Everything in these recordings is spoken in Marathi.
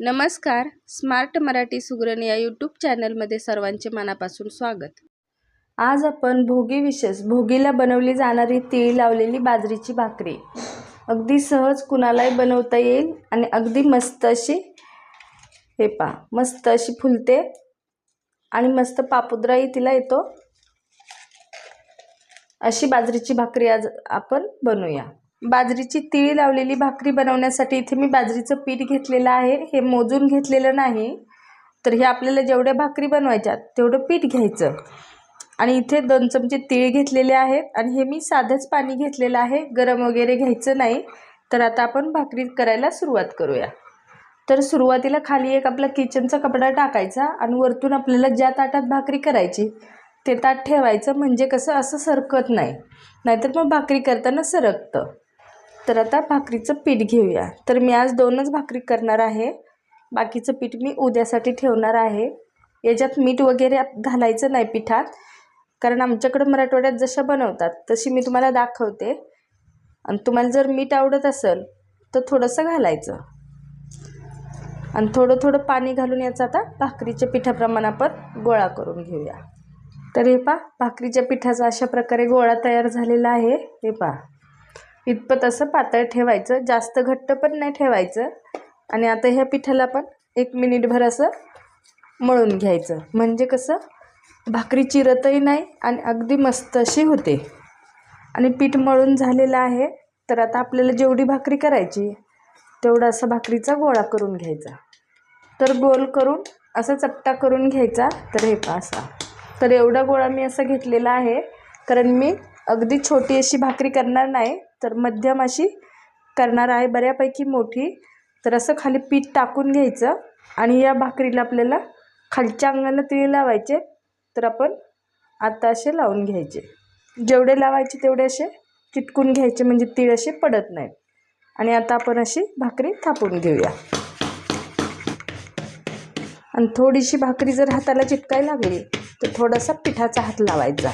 नमस्कार. स्मार्ट मराठी सुगरण या यूट्यूब चॅनलमध्ये सर्वांचे मनापासून स्वागत. आज आपण भोगी विशेष भोगीला बनवली जाणारी तीळ लावलेली बाजरीची भाकरी. अगदी सहज कुणालाही बनवता येईल आणि अगदी मस्त अशी हे पा मस्त अशी फुलते आणि मस्त पापुद्राही तिला येतो. अशी बाजरीची भाकरी आज आपण बनवूया. बाजरीची तिळी लावलेली भाकरी बनवण्यासाठी इथे मी बाजरीचं पीठ घेतलेलं आहे. हे मोजून घेतलेलं नाही. तर हे आपल्याला जेवढ्या भाकरी बनवायच्या तेवढं पीठ घ्यायचं. आणि इथे दोन चमचे तीळ घेतलेले आहेत आणि हे मी साधंच पाणी घेतलेलं आहे. गरम वगैरे घ्यायचं नाही. तर आता आपण भाकरी करायला सुरुवात करूया. तर सुरुवातीला खाली एक आपला किचनचा कपडा टाकायचा आणि वरतून आपल्याला ज्या ताटात भाकरी करायची ते ताट ठेवायचं. म्हणजे कसं? असं सरकत नाही. नाहीतर मग भाकरी करताना सरकतं. तर आता भाकरीचं पीठ घेऊया. तर मी आज दोनच भाकरी करणार आहे. बाकीचं पीठ मी उद्यासाठी ठेवणार आहे. याच्यात मीठ वगैरे घालायचं नाही पिठात. कारण आमच्याकडं मराठवाड्यात जशा बनवतात तशी मी तुम्हाला दाखवते. आणि तुम्हाला जर मीठ आवडत असेल तर थोडंसं घालायचं. आणि थोडं थोडं पाणी घालून याचा आता भाकरीच्या पिठाप्रमाणे आपण गोळा करून घेऊया. तर हे पा भाकरीच्या पिठाचा अशा प्रकारे गोळा तयार झालेला आहे. हे पा इतपत असं पातळ ठेवायचं जास्त घट्ट पण नाही ठेवायचं. आणि आता ह्या पिठाला पण एक मिनिटभर असं मळून घ्यायचं. म्हणजे कसं भाकरी चिरतही नाही आणि अगदी मस्त अशी होते. आणि पीठ मळून झालेलं आहे तर आता आपल्याला जेवढी भाकरी करायची तेवढा असा भाकरीचा गोळा करून घ्यायचा. तर गोल करून असा चपटा करून घ्यायचा. तर हे पा असा. तर एवढा गोळा मी असा घेतलेला आहे कारण मी अगदी छोटी अशी भाकरी करणार नाही. तर मध्यम अशी करणार आहे. बऱ्यापैकी मोठी. तर असं खाली पीठ टाकून घ्यायचं आणि या भाकरीला आपल्याला खालच्या अंगानं तिळ लावायचे. तर आपण आता असे लावून घ्यायचे. जेवढे लावायचे तेवढे असे चिटकून घ्यायचे म्हणजे तीळ असे पडत नाहीत. आणि आता आपण अशी भाकरी थापून घेऊया. आणि थोडीशी भाकरी जर हाताला चिटकायला लागली तर थोडासा पिठाचा हात लावायचा.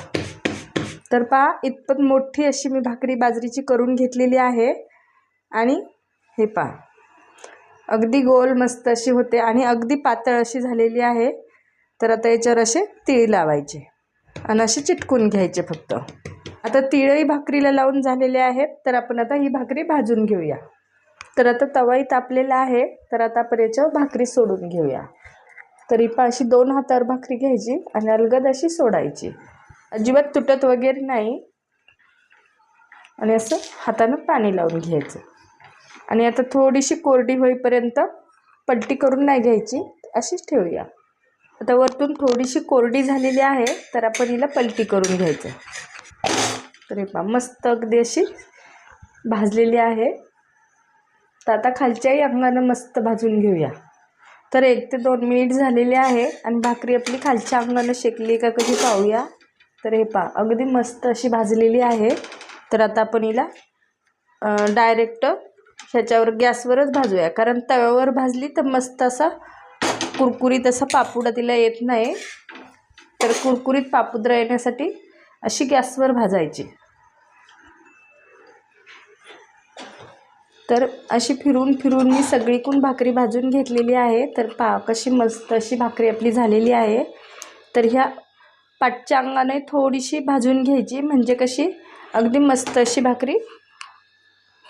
तर पहा इतपत मोठी अशी मी भाकरी बाजरीची करून घेतलेली आहे. आणि हे पहा अगदी गोल मस्त अशी होते आणि अगदी पातळ अशी झालेली आहे. तर आता याच्यावर असे तिळ लावायचे आणि असे चिटकून घ्यायचे फक्त. आता तिळही भाकरीला लावून झालेले आहेत तर आपण आता ही भाकरी भाजून घेऊया. तर आता तवाही तापलेला आहे तर आता आपण याच्यावर भाकरी सोडून घेऊया. तरी पण अशी दोन हातावर भाकरी घ्यायची आणि अलगद अशी सोडायची. अजिबात तुटत वगैरे नाही. आणि असं हातानं पाणी लावून घ्यायचं. आणि आता थोडीशी कोरडी होईपर्यंत पलटी करून नाही घ्यायची अशीच ठेवूया. आता वरतून थोडीशी कोरडी झालेली आहे तर आपण हिला पलटी करून घ्यायचं. तर हे पहा मस्त अगदी अशी भाजलेली आहे. तर आता खालच्याही अंगानं मस्त भाजून घेऊया. तर एक ते दोन मिनिट झालेले आहे आणि भाकरी आपली खालच्या अंगानं शेकली का कधी पाहूया. तर हे पहा अगदी मस्त अशी भाजलेली आहे. तर आता आपण हिला डायरेक्ट ह्याच्यावर गॅसवरच भाजूया. कारण तव्यावर भाजली तर मस्त असा कुरकुरीत असा पापुडा तिला येत नाही. तर कुरकुरीत पापुद्रा येण्यासाठी अशी गॅसवर भाजायची. तर अशी फिरून फिरून मी सगळीकून भाकरी भाजून घेतलेली आहे. तर पा कशी मस्त अशी भाकरी आपली झालेली आहे. तर ह्या पाठच्या अंगाने थोडीशी भाजून घ्यायची म्हणजे कशी? अगदी मस्त अशी भाकरी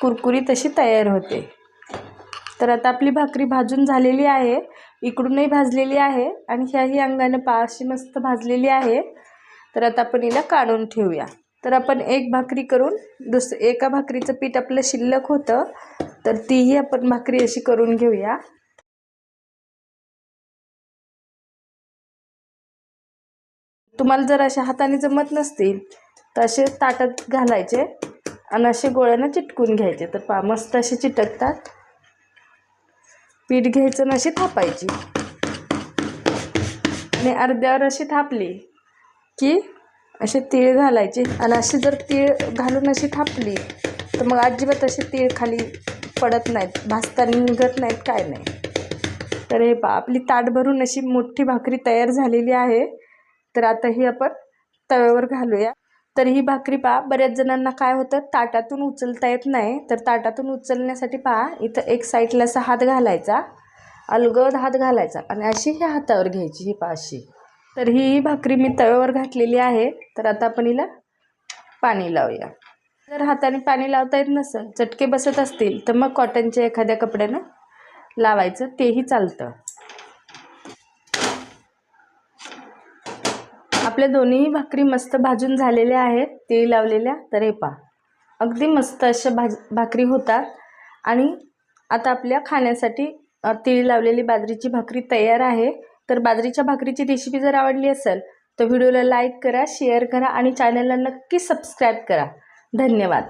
कुरकुरीत अशी तयार होते. तर आता आपली भाकरी भाजून झालेली आहे. इकडूनही भाजलेली आहे आणि ह्याही अंगाने पा अशी मस्त भाजलेली आहे. तर आता आपण हिला काढून ठेवूया. तर आपण एक भाकरी करून दुस एका भाकरीचं पीठ आपलं शिल्लक होतं. तर तीही आपण भाकरी अशी करून घेऊया. तुम्हाला जर अशा हाताने जमत नसतील तर असे ताटात घालायचे आणि असे गोळ्यांना चिटकून घ्यायचे. तर पा मस्त असे चिटकतात. पीठ घ्यायचं आणि अशी थापायची. आणि अर्ध्यावर अशी थापली की असे तीळ घालायचे आणि अशी जर तीळ घालून अशी थापली तर मग अजिबात असे तीळ खाली पडत नाहीत भाजताना निघत नाहीत काय नाही. तर हे पा आपली ताट भरून अशी मोठी भाकरी तयार झालेली आहे. तर आता ही आपण तव्यावर घालूया. तर ही भाकरी पहा. बऱ्याच जणांना काय होतं ताटातून उचलता येत नाही. तर ताटातून उचलण्यासाठी पहा इथं एक साईडला असा हात घालायचा. अलगद हात घालायचा. आणि अशी ही हातावर घ्यायची ही पाशी तर ही भाकरी मी तव्यावर घातलेली आहे. तर आता आपण हिला पाणी लावूया. जर हाताने पाणी लावता येत नसेल चटके बसत असतील तर मग कॉटनच्या एखाद्या कपड्यानं लावायचं. तेही चालतं. आपल्या दोन्ही भाकरी मस्त भाजून झालेल्या आहेत. तेल लावलेल्या. तर हे पा अगदी मस्त अशा भाज भाकरी होतात. आणि आता आपल्या खाण्यासाठी अ, तीळ लावलेली बाजरीची भाकरी तयार आहे. तर बाजरीच्या भाकरीची रेसिपी जर आवडली असेल तर व्हिडिओला लाईक करा शेअर करा आणि चॅनलला नक्की सबस्क्राईब करा. धन्यवाद.